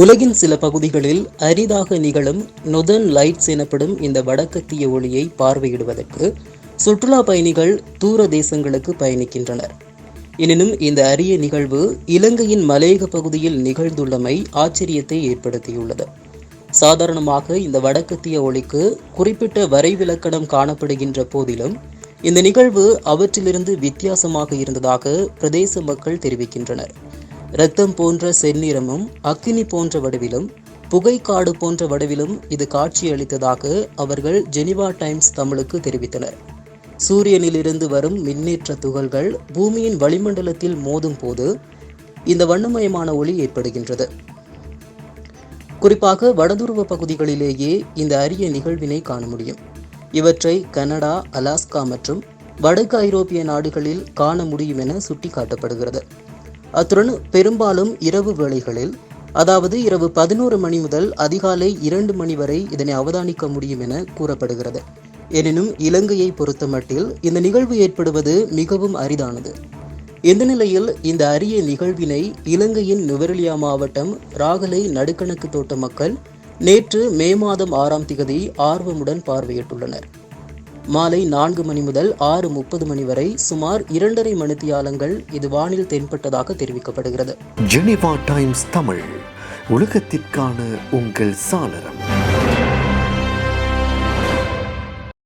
உலகின் சில பகுதிகளில் அரிதாக நிகழும் நொதன் லைட்ஸ் எனப்படும் இந்த வடக்கத்திய ஒளியை பார்வையிடுவதற்கு சுற்றுலா பயணிகள் தூர தேசங்களுக்கு பயணிக்கின்றனர். எனினும் இந்த அரிய நிகழ்வு இலங்கையின் மலையக பகுதியில் நிகழ்ந்துள்ளமை ஆச்சரியத்தை ஏற்படுத்தியுள்ளது. சாதாரணமாக இந்த வடக்கத்திய ஒளிக்கு குறிப்பிட்ட வரைவிலக்கணம் காணப்படுகின்ற போதிலும் இந்த நிகழ்வு அவற்றிலிருந்து வித்தியாசமாக இருந்ததாக பிரதேச மக்கள் தெரிவிக்கின்றனர். இரத்தம் போன்ற செந்நிறமும் அக்கினி போன்ற வடிவிலும் புகைக்காடு போன்ற வடிவிலும் இது காட்சியளித்ததாக அவர்கள் ஜெனிவா டைம்ஸ் தமிழுக்கு தெரிவித்தனர். சூரியனிலிருந்து வரும் மின்னேற்ற துகள்கள் பூமியின் வளிமண்டலத்தில் மோதும் போது இந்த வண்ணமயமான ஒளி ஏற்படுகின்றது. குறிப்பாக வடதுருவ பகுதிகளிலேயே இந்த அரிய நிகழ்வினை காண முடியும். இவற்றை கனடா அலாஸ்கா மற்றும் வடக்கு ஐரோப்பிய நாடுகளில் காண முடியும் என சுட்டிக்காட்டப்படுகிறது. அத்துடன் பெரும்பாலும் இரவு வேளைகளில் அதாவது இரவு பதினோரு மணி முதல் அதிகாலை இரண்டு மணி வரை இதனை அவதானிக்க முடியும் என கூறப்படுகிறது. எனினும் இலங்கையை பொறுத்தமட்டில் இந்த நிகழ்வு ஏற்படுவது மிகவும் அரிதானது. இந்த நிலையில் இந்த அரிய நிகழ்வினை இலங்கையின் நுவரெலியா மாவட்டம் ராகலை நடுக்கணக்கு தோட்ட மக்கள் நேற்று மே மாதம் ஆறாம் திகதி ஆர்வமுடன் பார்வையிட்டுள்ளனர். மாலை நான்கு மணி முதல் ஆறு முப்பது மணி வரை சுமார் இரண்டரை மணித்தியாலங்கள் இது வானில் தென்பட்டதாக தெரிவிக்கப்படுகிறது. Geneva Times Tamil. உலகத்திற்கான உங்கள் சாளரம்.